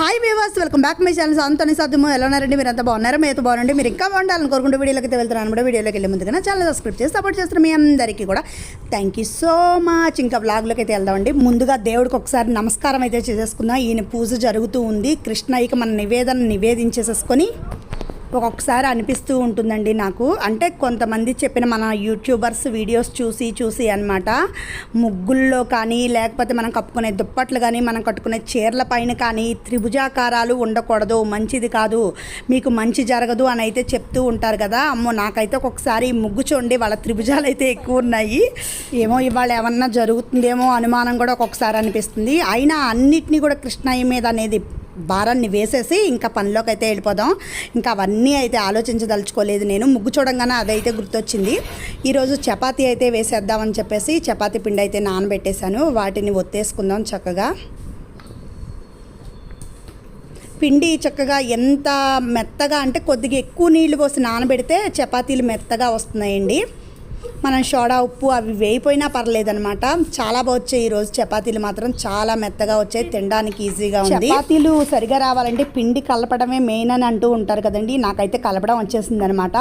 Hi మేవాస్ welcome back my channel అంతని సాధ్యము ఎలా ఉన్నారండి మీరు అంత బాగున్నారా? మీతో బాగుండండి. మీరు ఇంకా బాగుండాలని కోరుకుంటూ వీడియోలోకి అయితే వెళ్తున్నాను కూడా వీడియోలోకి వెళ్ళే ముందుగా ఛానల్ సబ్స్క్రైబ్ చేసి సపోర్ట్ చేస్తున్న మీ అందరికీ కూడా థ్యాంక్ యూ సో మచ్ ఇంకా బ్లాగ్లోకి అయితే వెళ్దామండి ముందుగా దేవుడికి ఒకసారి నమస్కారం అయితే చేసేసుకుందాం. ఈయన పూజ జరుగుతూ ఉంది. కృష్ణయ్యకి మన నివేదన నివేదించేసేసుకొని ఒక్కొక్కసారి అనిపిస్తూ ఉంటుందండి నాకు. అంటే కొంతమంది చెప్పిన మన యూట్యూబర్స్ వీడియోస్ చూసి చూసి అన్నమాట. ముగ్గుల్లో కానీ లేకపోతే మనం కప్పుకునే దుప్పట్లు కానీ మనం కట్టుకునే చీరల పైన కానీ త్రిభుజాకారాలు ఉండకూడదు. మంచిది కాదు. మీకు మంచి జరగదు అని అయితే చెప్తూ ఉంటారు కదా. అమ్మో నాకైతే ఒక్కొక్కసారి ముగ్గు చూడండి వాళ్ళ త్రిభుజాలు అయితే ఎక్కువ ఉన్నాయి. ఏమో ఇవాళ ఏమన్నా జరుగుతుందేమో అనుమానం కూడా ఒక్కొక్కసారి అనిపిస్తుంది. అయినా అన్నిటినీ కూడా కృష్ణయ్య మీద అనేది భారాన్ని వేసేసి ఇంకా పనిలోకి అయితే వెళ్ళిపోదాం. ఇంకా అవన్నీ అయితే ఆలోచించదలుచుకోలేదు నేను. ముగ్గు చూడంగానే అదైతే గుర్తొచ్చింది. ఈరోజు చపాతీ అయితే వేసేద్దామని చెప్పేసి చపాతీ పిండి అయితే నానబెట్టేశాను. వాటిని ఒత్తేసుకుందాం చక్కగా. పిండి చక్కగా ఎంత మెత్తగా అంటే కొద్దిగా ఎక్కువ నీళ్ళు పోసి నానబెడితే చపాతీలు మెత్తగా వస్తున్నాయండి. మనం సోడా ఉప్పు అవి వేయిపోయినా పర్లేదనమాట చాలా బాగా వచ్చాయి ఈరోజు. చపాతీలు మాత్రం చాలా మెత్తగా వచ్చాయి. తినడానికి ఈజీగా ఉంది. చపాతీలు సరిగా రావాలంటే పిండి కలపడమే మెయిన్ అని అంటూ ఉంటారు కదండి. నాకైతే కలపడం వచ్చేసింది అనమాట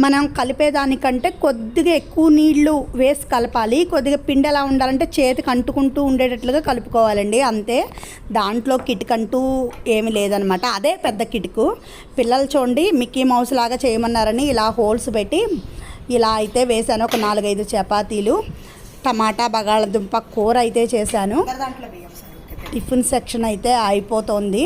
మనం కలిపేదానికంటే కొద్దిగా ఎక్కువ నీళ్ళు వేసి కలపాలి. కొద్దిగా పిండి ఎలా ఉండాలంటే చేతికి అంటుకుంటూ ఉండేటట్లుగా కలుపుకోవాలండి. అంతే. దాంట్లో కిటికంటూ ఏమీ లేదనమాట అదే పెద్ద కిటుకు. పిల్లలు చూడండి మిక్కీ మౌస్ లాగా చేయమన్నారని ఇలా హోల్స్ పెట్టి ఇలా అయితే వేసాను ఒక నాలుగైదు చపాతీలు టమాటా బంగాళదుంప కూర అయితే చేశాను. టిఫిన్ సెక్షన్ అయితే అయిపోతుంది.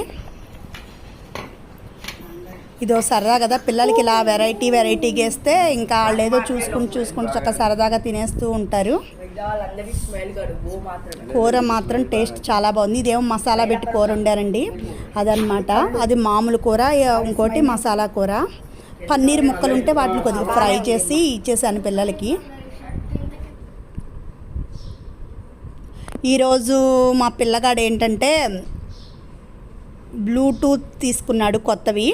ఇదో సరదా కదా పిల్లలకి ఇలా వెరైటీ వెరైటీ వేస్తే ఇంకా వాళ్ళు ఏదో చూసుకుంటూ చూసుకుంటూ చక్కగా సరదాగా తినేస్తూ ఉంటారు. కూర మాత్రం టేస్ట్ చాలా బాగుంది. ఇదేమో మసాలా పెట్టి కూర ఉండారండి అదనమాట అది మామూలు కూర ఇంకోటి మసాలా కూర. పన్నీర్ ముక్కలు ఉంటే వాటిని కొద్దిగా ఫ్రై చేసి ఇచ్చేసాను పిల్లలకి. ఈరోజు మా పిల్లగాడు ఏంటంటే బ్లూటూత్ తీసుకున్నాడు కొత్తవి.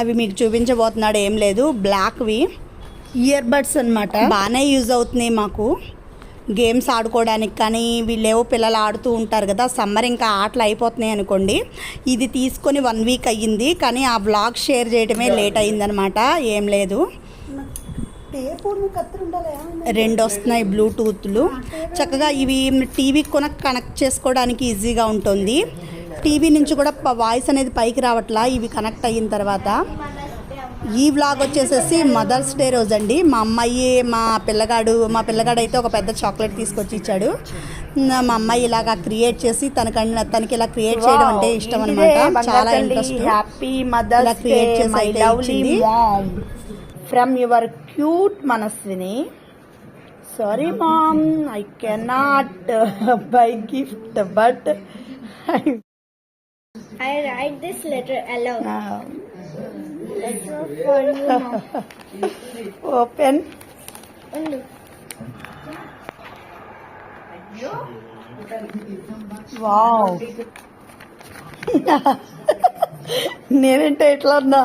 అవి మీకు చూపించబోతున్నాడు ఏం లేదు బ్లాక్వి. ఇయర్ బడ్స్ అనమాట బాగానే యూజ్ అవుతున్నాయి మాకు. గేమ్స్ ఆడుకోవడానికి కానీ వీళ్ళేవో పిల్లలు ఆడుతూ ఉంటారు కదా సమ్మర్ ఇంకా ఆటలు అయిపోతున్నాయి అనుకోండి. ఇది తీసుకొని వన్ వీక్ అయ్యింది కానీ ఆ బ్లాగ్ షేర్ చేయడమే లేట్ అయ్యిందనమాట ఏం లేదు. రెండు వస్తున్నాయి బ్లూటూత్లు. చక్కగా ఇవి టీవీ కొన కనెక్ట్ చేసుకోవడానికి ఈజీగా ఉంటుంది. టీవీ నుంచి కూడా వాయిస్ అనేది పైకి రావట్లా ఇవి కనెక్ట్ అయిన తర్వాత. ఈ వ్లాగ్ వచ్చేసేసి మదర్స్ డే రోజు అండి మా అమ్మాయి మా పిల్లగాడు మా పిల్లగాడు అయితే ఒక పెద్ద చాక్లెట్ తీసుకొచ్చి ఇచ్చాడు. మా అమ్మాయి ఇలాగా క్రియేట్ చేసి తనకన్నా తనకి ఇలా క్రియేట్ చేయడం అంటే ఇష్టం అనమాట చాలా ఇంట్రెస్ట్ హ్యాపీ create డే చేసి from your cute Manasvini. Sorry mom I cannot buy gift but I write this letter aloud. Open. Wow నేనంటే ఎట్లా ఉన్నా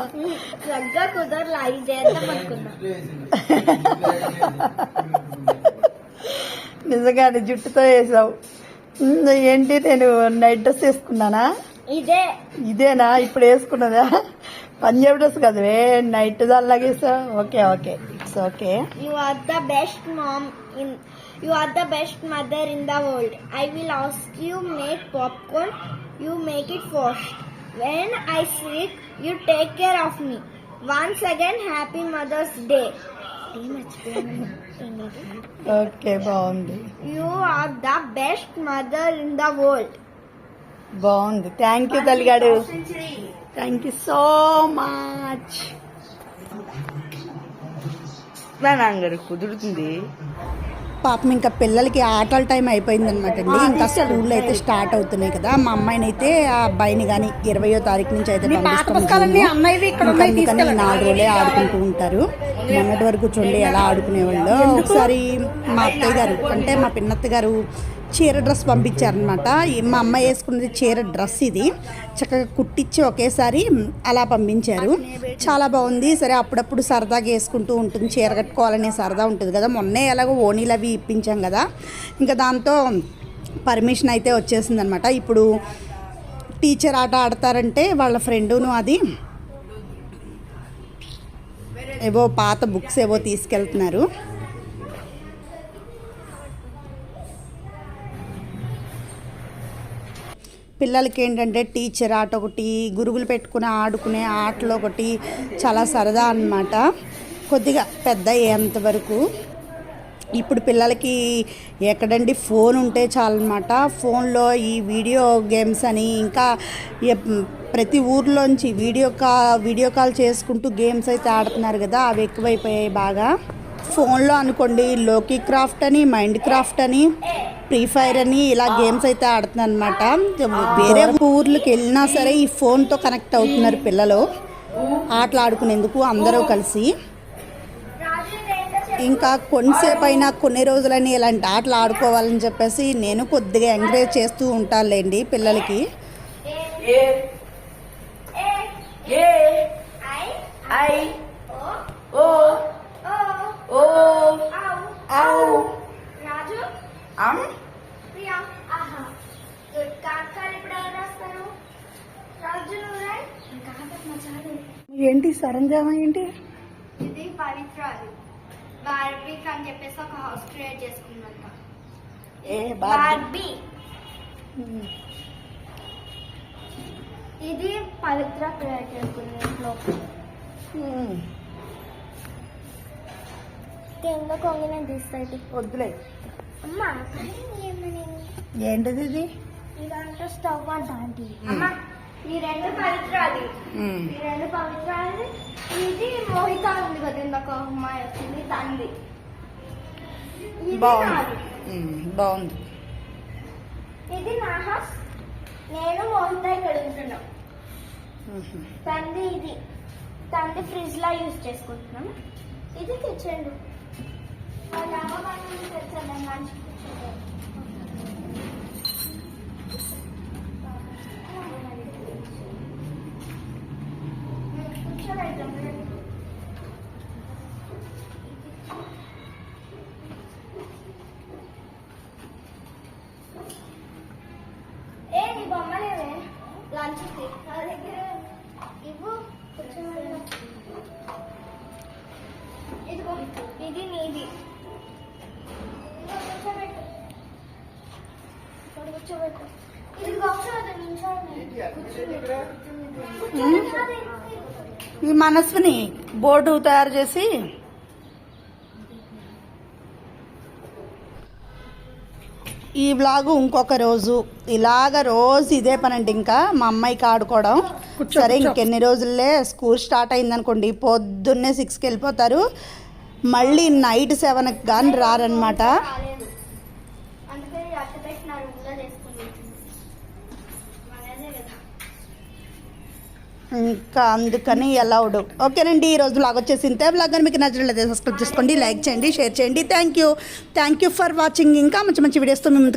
నిజంగానే జుట్టుతో వేసావు. ఏంటి నేను నైట్ డ్రెస్ వేసుకున్నానా? ఇదే. ఇదేనా? ఇప్పుడు వేసుకున్నదా? పంజాబ్ డ్రెస్ కదవే నైట్ దానిలాగా వేసావు okay okay. It's okay you are the best mom in you are the best mother in the world I will ask you make popcorn you make it first when I sick you take care of me once again happy mother's day okay బాగుంది. You are the best mother in the world బాగుంది. Thank you తల్లిగాడు. Thank you so much నాన్నగారు కుదురుతుంది. పాపం ఇంకా పిల్లలకి ఆటల time అయిపోయింది అనమాట అండి ఇంకా స్కూల్లో అయితే స్టార్ట్ అవుతున్నాయి కదా. మా అమ్మాయిని అయితే ఆ అబ్బాయిని కానీ ఇరవయో తారీఖు నుంచి అయితే పంపిస్తాం నాలుగు రోజులే ఆడుకుంటూ ఉంటారు. మొన్నటి వరకు చూడండి ఎలా ఆడుకునేవాళ్ళు. ఒకసారి మా అత్తయ్య గారు అంటే మా పిన్నత్త గారు చీర డ్రెస్ పంపించారనమాట మా అమ్మ వేసుకున్నది చీర డ్రెస్ ఇది. చక్కగా కుట్టించి ఒకేసారి అలా పంపించారు. చాలా బాగుంది. సరే అప్పుడప్పుడు సరదాగా వేసుకుంటూ ఉంటుంది. చీర కట్టుకోవాలనే సరదా ఉంటుంది కదా. మొన్నే ఎలాగో ఓనీలు అవి ఇప్పించాం కదా. ఇంకా దాంతో పర్మిషన్ అయితే వచ్చేసింది అనమాట ఇప్పుడు టీచర్ ఆట ఆడతారంటే వాళ్ళ ఫ్రెండును అది ఏవో పాత బుక్స్ ఏవో తీసుకెళ్తున్నారు. పిల్లలకి ఏంటంటే టీచర్ ఆట ఒకటి గురువులు పెట్టుకుని ఆడుకునే ఆటలు ఒకటి చాలా సరదా అన్నమాట. కొద్దిగా పెద్ద అయ్యేంత వరకు. ఇప్పుడు పిల్లలకి ఎక్కడండి ఫోన్ ఉంటే చాలన్నమాట. ఫోన్లో ఈ వీడియో గేమ్స్ అని ఇంకా ప్రతి ఊర్లోంచి వీడియో కా వీడియో కాల్ చేసుకుంటూ గేమ్స్ అయితే ఆడుతున్నారు కదా అవి ఎక్కువైపోయాయి బాగా. ఫోన్లో అనుకోండి లోకీ క్రాఫ్ట్ అని మైండ్ క్రాఫ్ట్ అని ఫ్రీ ఫైర్ అని ఇలా గేమ్స్ అయితే ఆడుతున్నారు అనమాట వేరే ఊర్లకు వెళ్ళినా సరే ఈ ఫోన్తో కనెక్ట్ అవుతున్నారు పిల్లలు. ఆటలు ఆడుకునేందుకు అందరూ కలిసి. ఇంకా కొంతసేపు అయినా కొన్ని రోజులని ఇలాంటి ఆటలు ఆడుకోవాలని చెప్పేసి నేను కొద్దిగా ఎంకరేజ్ చేస్తూ ఉంటానులేండి పిల్లలకి. ఏ ఏ I, ఐ ఏంటి సరంజామా ఏంటి? ఇది పవిత్రాలు బార్బీక్ అని చెప్పేసి ఒక హౌస్ క్రియేట్ చేసుకున్నంత ఏ బార్బీ. బార్బీ. ఇది పవిత్ర క్రియేట్ చేసుకుంది ఇంట్లో. కింద కొంగిన తీస్తాయి వద్దులే. అమ్మ ఏంటిది ఇది? ఇదంతా స్టవ్ అంట ఆంటీ. అమ్మ ఈ రెండు పవిత్రాలు. ఉమ్. ఈ రెండు పవిత్రాలు. ఇది మోహిత ఉంది కదా ఇందాక అమ్మాయి వచ్చింది తంది ఇది బాగుంది. బాగుంది. ఇది నా హౌస్ నేను మోహిత ఇక్కడ ఉంటున్నాం. తంది ఇది. తంది ఫ్రిడ్జ్ లా యూజ్ చేసుకుంటున్నాం. ఇది కిచెన్ వాళ్ళ అమ్మ వాళ్ళ నుంచి తెచ్చాను మంచి కూర్చోబెట్టాం ఏ నీ బొమ్మ లేవే లంచ్ నా దగ్గర ఇవ్వు కూర్చోమని. ఇదిగో ఇది నీది ఇదిగో కూర్చోబెట్టు ఇక్కడ కూర్చోబెట్టు. ఈ మనస్సుని బోర్డు తయారు చేసి ఈ బ్లాగు ఇంకొక రోజు. ఇలాగ రోజు ఇదే పనండి ఇంకా మా అమ్మాయికి ఆడుకోవడం. సరే ఇంకెన్ని రోజుల్లే స్కూల్ స్టార్ట్ అయిందనుకోండి. పొద్దున్నే సిక్స్కి వెళ్ళిపోతారు. మళ్ళీ నైట్ సెవెన్కి కానీ రారనమాట రాలేదు అందుకని అట్ట పెట్టిన రూమ్లో చేసుకుంది ఇంకా అందుకని అలౌడ్ ఓకేనండి ఈరోజు బ్లాగ్ వచ్చేసి ఇంతే బ్లాగ్ అని మీకు నచ్చినట్లయితే సబ్స్క్రైబ్ చేసుకోండి లైక్ చేయండి షేర్ చేయండి. Thank you thank you for watching ఇంకా మంచి మంచి వీడియోస్తో మేము